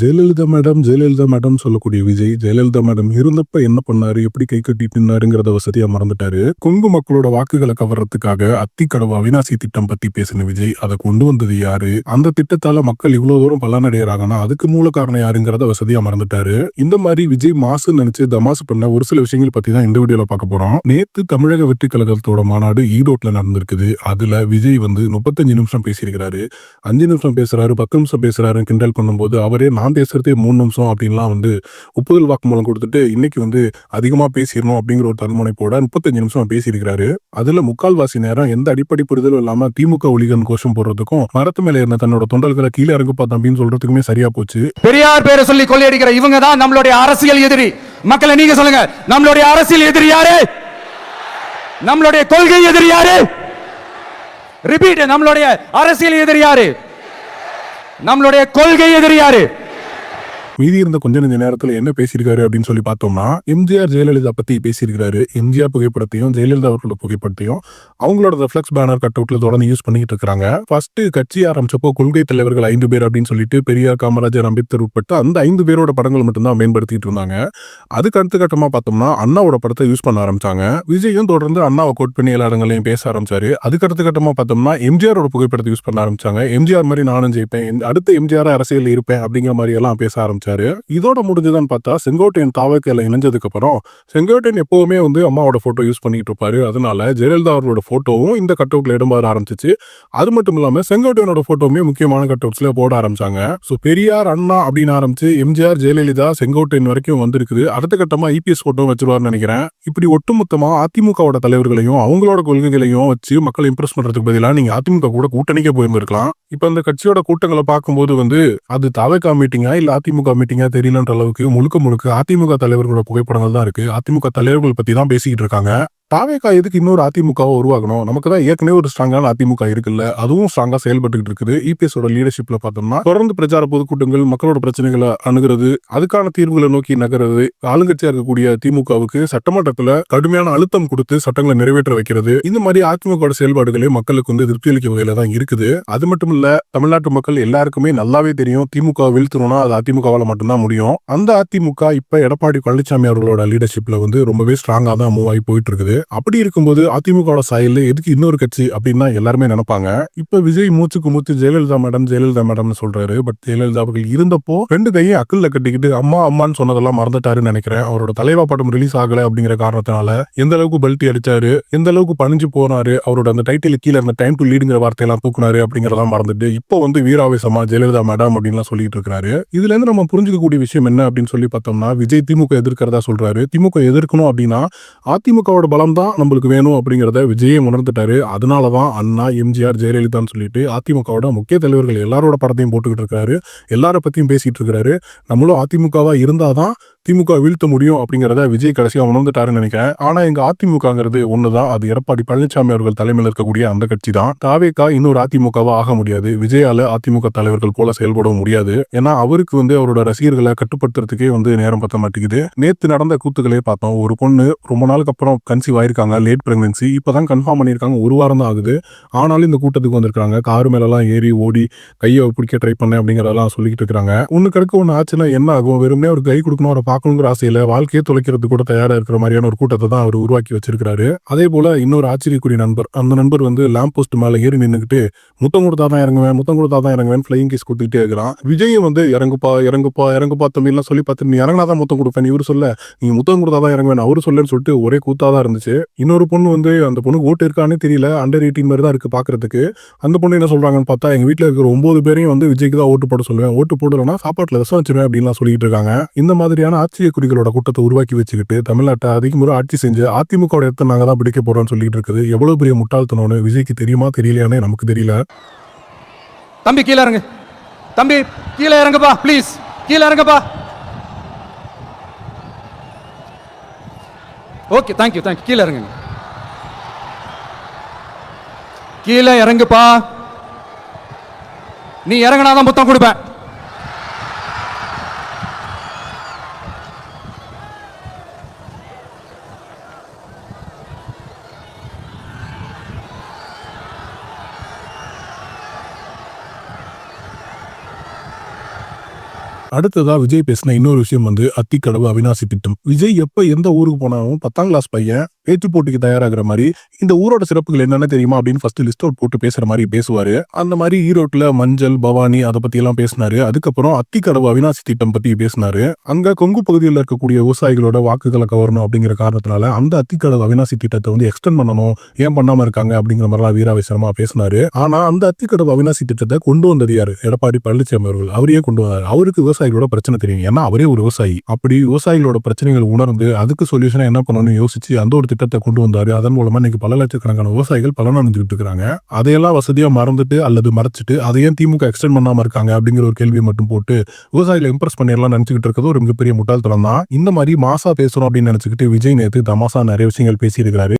Jayalalithaa madam Jayalalithaa madam சொல்லக்கூடிய Vijay Jayalalithaa madam இருந்தப்ப என்ன பண்ணாரு எப்படி கை கட்டிட்டு நின்னாருங்கிறத வசதியா மறந்துட்டாரு. கொங்கு மக்களோட வாக்குகளை கவர்றதுக்காக அத்திக்கடவு அவினாசி திட்டம் பத்தி பேசின விஜய் அதை கொண்டு வந்தது யாரு? அந்த திட்டத்தால மக்கள் இவ்வளவு தூரம் பலனடைகிறாங்கன்னா அதுக்கு மூல காரணம் யாருங்கிறத வசதியா மறந்துட்டாரு. இந்த மாதிரி விஜய் மாசு நினைச்சு தமாசு பண்ண ஒரு சில விஷயங்கள் பத்தி தான் இந்த வீடியோல பார்க்க போறோம். நேத்து தமிழக வெற்றி கழகத்தோட மாநாடு ஈரோட்ல நடந்திருக்குது. அதுல விஜய் வந்து முப்பத்தஞ்சு நிமிஷம் பேசியிருக்கிறாரு. அஞ்சு நிமிஷம் பேசுறாரு பத்து நிமிஷம் பேசுறாரு கிண்டல் பண்ணும்போது அவரே நான் பேசுறதே மூணு நிமிஷம் அப்படின்லாம் வந்து ஒப்புதல் வாக்குமூலம் கொடுத்துட்டு இன்னைக்கு வந்து அதிகமா பேசிடணும் அப்படிங்கிற ஒரு தன்முனைப்போட முப்பத்தஞ்சு நிமிஷம் பேசியிருக்கிறாரு. அதுல முக்கால்வாசி நேரம் எந்த அடிப்படை புரிதலும் இல்லாம திமுக ஒளிகன் கோஷம் போடுறதுக்கும் மரத்து மேல இருந்த தன்னோட தொண்டர்களை கீழே அறங்குப்பதா அப்படின்னு சொல்றதுக்குமே சரியா போச்சு. பெரியார் பேரை சொல்லி கொள்ளையடிக்கிற இவங்க தான் நம்மளுடைய அரசியல் எதிரி. மக்களை நீங்க சொல்லுங்க நம்மளுடைய அரசியல் எதிரி யாரு? நம்மளுடைய கொள்கை எதிரி யாரு? ரிப்பீட் நம்மளுடைய அரசியல் எதிரி யாரு? நம்மளுடைய கொள்கை எதிரி யாரு? மீதி இருந்த கொஞ்ச நெஞ்ச நேரத்துல என்ன பேசியிருக்காரு அப்படின்னு சொல்லி பார்த்தோம்னா எம்ஜிஆர் ஜெயலலிதா பத்தி பேசியிருக்காரு எம்ஜிஆர் புகைப்படத்தையும் ஜெயலலிதா அவர்களோட புகைப்படத்தையும் அவங்களோட ரெஃப்ளெக்ஸ் பேனர் கட் அவுட்ல தொடர்ந்து யூஸ் பண்ணிட்டு இருக்காங்க ஃபர்ஸ்ட் கட்சி ஆரம்பிச்சப்போ கொள்கை தலைவர்கள் ஐந்து பேர் அப்படின்னு சொல்லிட்டு பெரியார் காமராஜர் அம்பேத்கர் உட்பட்ட அந்த ஐந்து பேரோட படங்கள் மட்டும்தான் மேம்படுத்திட்டு இருந்தாங்க. அதுக்கு அடுத்த கட்டமா பார்த்தோம்னா அண்ணாவோட படத்தை யூஸ் பண்ண ஆரம்பிச்சாங்க. விஜயும் தொடர்ந்து அண்ணாவை கோட் பண்ணி எல்லா இடங்களையும் பேச ஆரம்பிச்சாரு. அதுக்கு அடுத்த கட்டமா பார்த்தோம்னா எம்ஜிஆரோட புகைப்படத்தை யூஸ் பண்ண ஆரம்பிச்சாங்க. எம்ஜிஆர் மாதிரி நானும் ஜெயிப்பேன். அடுத்த எம்ஜிஆர் அரசியல் இருப்பேன் அப்படிங்கிற மாதிரி எல்லாம் பேச ஆரம்பிச்சாரு. இதோட முடிஞ்சுதான் பார்த்தா செங்கோட்டையன் தாவக்கையில இணைஞ்சதுக்கு அப்புறம் செங்கோட்டையன் எப்பவுமே வந்து அம்மாவோட போட்டோ யூஸ் பண்ணிட்டு இருப்பாரு. அதனால ஜெயலலிதா அவரோட போட்டோவும் இந்த கட் அவுட்ல இடம்பெற ஆரம்பிச்சிச்சு. அது மட்டும் இல்லாம செங்கோட்டையனோட போட்டோவுமே முக்கியமான கட் அவுட்ஸ்ல போட ஆரம்பிச்சாங்க. ஸோ பெரியார் அண்ணா அப்படின்னு ஆரம்பிச்சு எம்ஜிஆர் ஜெயலலிதா செங்கோட்டையன் வரைக்கும் வந்திருக்குது. அடுத்த கட்டமா இபிஎஸ் போட்டோ வச்சிருவார்னு நினைக்கிறேன். இப்படி ஒட்டுமொத்தமா அதிமுகவோட தலைவர்களையும் அவங்களோட கொள்கைகளையும் வச்சு மக்களை இம்ப்ரெஸ் பண்றதுக்கு பதிலாக நீங்க அதிமுக கூட கூட்டணிக்கே போயிருந்திருக்கலாம். இப்ப அந்த கட்சியோட கூட்டங்களை பார்க்கும்போது வந்து அது தவகா மீட்டிங்கா இல்ல அதிமுக மீட்டிங்காக தெரியலன்ற அளவுக்கு முழுக்க முழுக்க அதிமுக தலைவர்களோட புகைப்படங்கள் தான் இருக்கு. அதிமுக தலைவர்கள் பத்தி தான் பேசிக்கிட்டு இருக்காங்க. தாவேக்கா எதுக்கு இன்னொரு அதிமுகவை உருவாக்கணும்? நமக்கு தான் ஏற்கனவே ஒரு ஸ்ட்ராங்கான அதிமுக இருக்குல்ல. அதுவும் ஸ்ட்ராங்கா செயல்பட்டுக்கிட்டு இருக்குது. இபிஎஸோட லீடர்ஷிப்ல பார்த்தோம்னா தொடர்ந்து பிரச்சார பொதுக்கூட்டங்கள் மக்களோட பிரச்சனைகளை அணுகிறது அதுக்கான தீர்வுகளை நோக்கி நகர்றது ஆளுங்கட்சியா இருக்கக்கூடிய திமுகவுக்கு சட்டமன்றத்துல கடுமையான அழுத்தம் கொடுத்து சட்டங்களை நிறைவேற்ற வைக்கிறது இந்த மாதிரி அதிமுக செயல்பாடுகளே மக்களுக்கு வந்து திருப்தி அளிக்கும் வகையில தான் இருக்குது. அது மட்டும் இல்ல தமிழ்நாட்டு மக்கள் எல்லாருக்குமே நல்லாவே தெரியும். திமுக வீழ்த்தணும்னா அது அதிமுகவால மட்டும்தான் முடியும். அந்த அதிமுக இப்ப எடப்பாடி பழனிசாமி அவர்களோட லீடர்ஷிப்ல வந்து ரொம்பவே ஸ்ட்ராங்கா தான் மூவ் ஆகி போயிட்டு இருக்குது அப்படி இருக்கும்போது அதிமுகவோட சாயல்ல எதுக்கு இன்னொரு கட்சி அப்படின்னு தான் எல்லாருமே நினைப்பாங்க. இப்ப விஜய் மூச்சுக்கு மூச்சு ஜெயலலிதா மேடம் ஜெயலலிதா மேடம்னு சொல்றாரு. பட் ஜெயலலிதா அவர்கள் இருந்தப்போ ரெண்டு கையை அக்கல்ல கட்டிக்கிட்டு அம்மா அம்மான்னு சொன்னதெல்லாம் மறந்துட்டாருன்னு நினைக்கிறேன். அவரோட தலைவா படம் ரிலீஸ் ஆகல அப்படிங்கிற காரணத்தினால எந்த அளவுக்கு பல்ட்டி அடிச்சாரு எந்த அளவுக்கு பணிஞ்சு போனாரு அவரோட அந்த டைட்டில் கீழே அந்த டைம் டு லீடுங்கிற வார்த்தையெல்லாம் தூக்குனாரு அப்படிங்கறதெல்லாம் மறந்துட்டு இப்போ வந்து வீராவேசமா ஜெயலலிதா மேடம் அப்படின்லாம் சொல்லிட்டு இருக்காரு இதுல இருந்து நம்ம புரிஞ்சுக்கக்கூடிய விஷயம் என்ன அப்படின்னு சொல்லி பார்த்தோம்னா விஜய் திமுக எதிர்க்கிறதா சொல்கிறாரு திமுக எதிர்க்கணும் அப்படின்னா அதிமுகவோட பலம் தான் நம்மளுக்கு வேணும் அப்படிங்கிறத விஜயே உணர்ந்துட்டாரு. அதனால தான் அண்ணா எம்ஜிஆர் ஜெயலலிதான்னு சொல்லிட்டு அதிமுகவோட முக்கிய தலைவர்கள் எல்லாரோட படத்தையும் போட்டுக்கிட்டு இருக்காரு. எல்லாரை பற்றியும் பேசிகிட்டு இருக்கிறாரு நம்மளும் அதிமுகவாக இருந்தால் தான் திமுக வீழ்த்த முடியும் அப்படிங்கிறத விஜய் கடைசியாக உணர்ந்துட்டாருன்னு நினைக்கிறேன். ஆனா எங்க அதிமுகங்கிறது ஒண்ணுதான். அது எடப்பாடி பழனிசாமி அவர்கள் தலைமையில் இருக்கக்கூடிய அந்த கட்சி தான் தாவேக்கா இன்னொரு அதிமுகவா ஆக முடியாது. விஜயால அதிமுக தலைவர்கள் போல செயல்படவும் முடியாது. ஏன்னா அவருக்கு வந்து அவரோட ரசிகர்களை கட்டுப்படுத்துறதுக்கே வந்து நேரம் பத்த மாட்டேங்குது. நேத்து நடந்த கூத்துக்களே பார்த்தோம். ஒரு பொண்ணு ரொம்ப நாளுக்கு அப்புறம் கன்சீவ் ஆயிருக்காங்க. லேட் பிரெக்னன்சி இப்பதான் கன்ஃபார்ம் பண்ணியிருக்காங்க. ஒரு வாரம் தான் ஆகுது. ஆனாலும் இந்த கூட்டத்துக்கு வந்திருக்காங்க காரு மேலெல்லாம் ஏறி ஓடி கையை பிடிக்க ட்ரை பண்ணேன் அப்படிங்கிறதெல்லாம் சொல்லிக்கிட்டு இருக்காங்க ஒன்று கிடக்க ஒன்று ஆச்சுன்னா என்ன ஆகும்? வெறுமனே ஒரு கை கொடுக்கணும் அவரை பார்க்கணுங்கிற ஆசையில வாழ்க்கையை தொலைக்கிறது கூட தயாரா இருக்கிற மாதிரியான ஒரு கூட்டத்தை தான் அவர் உருவாக்கி வச்சிருக்காரு அதே போல இன்னொரு ஆச்சரியக்குரிய நண்பர் அந்த நண்பர் வந்து லேம்ப் போஸ்ட் மேல ஏறி நின்றுக்கிட்டு முத்தம் கொடுத்தா தான் இறங்குவேன் முத்தம் கொடுத்தா தான் இறங்குவேன் ஃபிளைங் கேஸ் கொடுத்துக்கிட்டே இருக்கிறான். விஜயும் வந்து இறங்குப்பா இறங்குப்பா இறங்குப்பா தம்பிலாம் சொல்லி பார்த்து நீ இறங்கினா தான் முத்தம் கொடுப்பேன் இவர் சொல்ல நீ முத்தம் கொடுத்தா தான் இறங்குவேன் அவரு சொல்லன்னு சொல்லிட்டு ஒரே கூத்தா தான் இருந்துச்சு. இன்னொரு பொண்ணு வந்து அந்த பொண்ணுக்கு ஓட்டு இருக்கானே தெரியல அண்டர் எயிட்டீன் மாதிரி தான் இருக்கு பாக்குறதுக்கு. அந்த பொண்ணு என்ன சொல்றாங்கன்னு பார்த்தா எங்க வீட்டில் இருக்கிற ஒன்பது பேரையும் வந்து விஜய்க்கு தான் ஓட்டு போட சொல்லுவேன் ஓட்டு போடலன்னா சாப்பாட்டுல ரசம் வச்சிருவேன் அப்படின்லாம் சொல்லிட்டு இருக்காங்க. இந்த மாதிரியான ஆட்சிய குறிகளோட கூட்டத்தை உருவாக்கி வச்சுக்கிட்டு தமிழ்நாட்டை அதிக முறை ஆட்சி செஞ்சு அதிமுக இடத்த நாங்கள் தான் பிடிக்க போறோம்னு சொல்லிட்டு இருக்குது. எவ்வளவு பெரிய முட்டாள்தனம்னு விஜய்க்கு தெரியுமா தெரியலையானே நமக்கு தெரியல. தம்பி கீழே இறங்கு. தம்பி கீழே இறங்குப்பா ப்ளீஸ் கீழே இறங்குப்பா. ஓகே தேங்க்யூ தேங்க்யூ கீழே இறங்குங்க. கீழே இறங்குப்பா. நீ இறங்கினாதான் புத்தம் கொடுப்பேன். அடுத்ததா விஜய் பேசின இன்னொரு விஷயம் வந்து அத்திக்கடவு அவினாசி திட்டம். விஜய் எப்ப எந்த ஊருக்கு போனாலும் பத்தாம் கிளாஸ் பையன் பேச்சு போட்டிக்கு தயாராகிற மாதிரி இந்த ஊரோட சிறப்புகள் என்னென்ன தெரியுமா அப்படின்னு ஃபர்ஸ்ட் லிஸ்ட் அவுட் போட்டு பேசுற மாதிரி பேசுவாரு. அந்த மாதிரி ஈரோட்ல மஞ்சள் பவானி அதை பத்தி எல்லாம் பேசினாரு. அதுக்கப்புறம் அத்திக்கடவு அவினாசி திட்டம் பத்தி பேசினாரு. அங்க கொங்கு பகுதியில் இருக்கக்கூடிய விவசாயிகளோட வாக்குகளை கவரணும் அப்படிங்கிற காரணத்தினால அந்த அத்திக்கடவு அவினாசி திட்டத்தை வந்து எக்ஸ்டெண்ட் பண்ணணும். ஏன் பண்ணாம இருக்காங்க அப்படிங்கிற மாதிரிலாம் வீராவேசனமா பேசினாரு. ஆனா அந்த அத்திக்கடவு அவினாசி திட்டத்தை கொண்டு வந்தது யாரு? எடப்பாடி பழனிசாமி அவர்கள். அவரையே கொண்டு வந்தார்? அவருக்கு விவசாயிகளோட பிரச்சனை தெரியும். ஏன்னா அவரே ஒரு விவசாயி. அப்படி விவசாயிகளோட பிரச்சனைகள் உணர்ந்து அதுக்கு சொல்யூஷனா என்ன பண்ணணும்னு யோசிச்சு அந்த ஒரு திட்டத்தை கொண்டு வந்தார். அதன் மூலமாக இன்னைக்கு பல லட்சக்கணக்கான விவசாயிகள் பலன் இருக்கிறாங்க. அதையெல்லாம் வசதியாக மறந்துட்டு அல்லது மறைச்சிட்டு அதையும் திமுக எக்ஸ்டெண்ட் பண்ணாமல் இருக்காங்க அப்படிங்கிற ஒரு கேள்வியை மட்டும் போட்டு விவசாயிகளை இம்ப்ரெஸ் பண்ணிடலாம் நினச்சிக்கிட்டு இருக்கிறது ஒரு மிகப்பெரிய முட்டாள்தனம் தான் இந்த மாதிரி மாசா பேசுகிறோம் அப்படின்னு நினச்சிக்கிட்டு விஜய் நேத்து தமாசா நிறைய விஷயங்கள் பேசியிருக்கிறாரு.